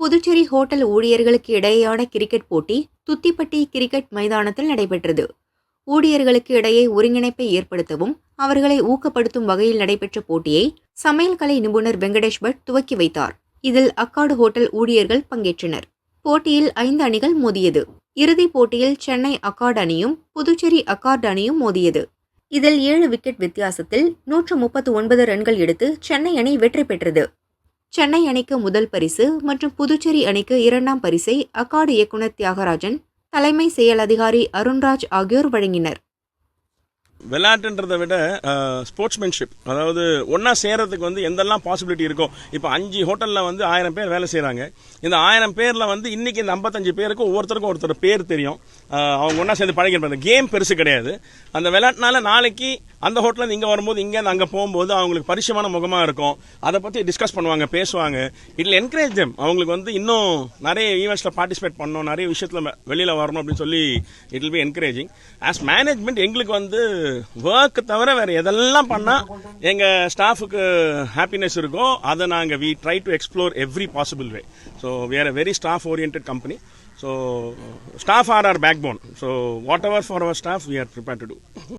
Puducherry hotel ஊழியர்களுக்கு இடையேயான cricket போட்டி துத்திப்பட்டி கிரிக்கெட் மைதானத்தில் நடைபெற்றது. ஊழியர்களுக்கு இடையே ஒருங்கிணைப்பை ஏற்படுத்தவும் அவர்களை ஊக்கப்படுத்தும் வகையில் நடைபெற்ற போட்டியை சமையல் கலை நிபுணர் வெங்கடேஷ் பட் துவக்கி வைத்தார். இதில் அக்காடு ஹோட்டல் ஊழியர்கள் பங்கேற்றனர். போட்டியில் ஐந்து அணிகள் மோதியது. இறுதிப் போட்டியில் சென்னை அக்கார்டு அணியும் புதுச்சேரி அக்கார்டு அணியும் மோதியது. இதில் ஏழு விக்கெட் வித்தியாசத்தில் நூற்று முப்பத்து ஒன்பது ரன்கள் எடுத்து சென்னை அணி வெற்றி பெற்றது. சென்னை அணிக்கு முதல் பரிசு மற்றும் புதுச்சேரி அணிக்கு இரண்டாம் பரிசை அக்காடு இயக்குனர் தியாகராஜன் தலைமை செயல் அதிகாரி அருண்ராஜ் ஆகியோர் வழங்கினர். விளையாட்டுன்றதை விட ஸ்போர்ட்ஸ்மேன்ஷிப் அதாவது ஒன்றா சேர்கிறதுக்கு வந்து எந்தெல்லாம் பாசிபிலிட்டி இருக்கோ இப்போ அஞ்சு ஹோட்டலில் வந்து ஆயிரம் பேர் வேலை செய்கிறாங்க இந்த ஆயிரம் பேரில் வந்து இன்னைக்கு இந்த ஐம்பத்தஞ்சு பேருக்கு ஒவ்வொருத்தருக்கும் ஒருத்தர் பேர் தெரியும். அவங்க ஒன்றா சேர்ந்து பழகிருப்பாங்க கேம் பெருசு கிடையாது. அந்த விளையாட்டுனால நாளைக்கு அந்த ஹோட்டலில் இங்கே வரும்போது இங்கேருந்து அங்கே போகும்போது அவங்களுக்கு பரிச்சயமான முகமாக இருக்கும். அதை பற்றி டிஸ்கஸ் பண்ணுவாங்க பேசுவாங்க. இட்ல என்கரேஜ் தெம் அவங்களுக்கு வந்து இன்னும் நிறைய ஈவெண்ட்ஸில் பார்ட்டிசிபேட் பண்ணணும் நிறைய விஷயத்தில் வெளியில் வரணும் அப்படின்னு சொல்லி it will be encouraging as management எங்களுக்கு வந்து ஒர்க் தவிர வேறு எதெல்லாம் பண்ணால் எங்கள் ஸ்டாஃபுக்கு ஹாப்பினஸ் இருக்கோ அதை நாங்கள் we try to explore every possible way so we are a very staff orient company so staff are are backbone so whatever for our staff we are prepare to do